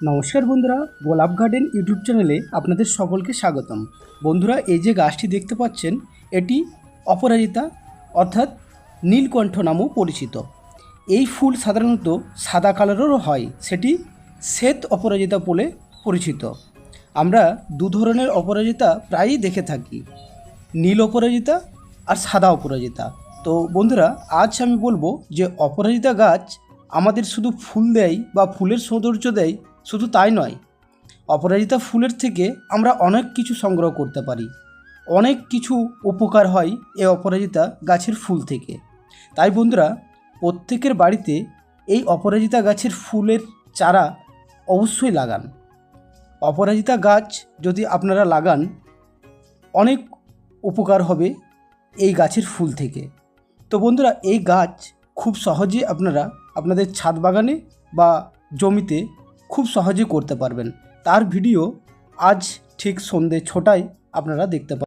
নমস্কার বন্ধুরা, গোলাপ গার্ডেন ইউটিউব চ্যানেলে আপনাদের সকলকে স্বাগতম। বন্ধুরা, এই যে গাছটি দেখতে পাচ্ছেন, এটি অপরাজিতা অর্থাৎ নীলকণ্ঠ নামেও পরিচিত। এই ফুল সাধারণত সাদা কালারেরও হয়, সেটি শ্বেত অপরাজিতা বলে পরিচিত। আমরা দু ধরনের অপরাজিতা প্রায়ই দেখে থাকি, নীল অপরাজিতা আর সাদা অপরাজিতা। তো বন্ধুরা, আজ আমি বলব যে অপরাজিতা গাছ আমাদের শুধু ফুল দেয় বা ফুলের সৌন্দর্য দেয় শুধু তাই নয়, অপরাজিতা ফুলের থেকে আমরা অনেক কিছু সংগ্রহ করতে পারি। অনেক কিছু উপকার হয় এই অপরাজিতা গাছের ফুল থেকে। তাই বন্ধুরা, প্রত্যেকের বাড়িতে এই অপরাজিতা গাছের ফুলের চারা অবশ্যই লাগান। অপরাজিতা গাছ যদি আপনারা লাগান, অনেক উপকার হবে এই গাছের ফুল থেকে। তো বন্ধুরা, এই গাছ খুব সহজে আপনারা আপনাদের ছাদ বাগানে বা জমিতে খুব সহজে করতে পারবেন। তার ভিডিও আজ ঠিক সন্ধে ছটায় আপনারা দেখতে পাবেন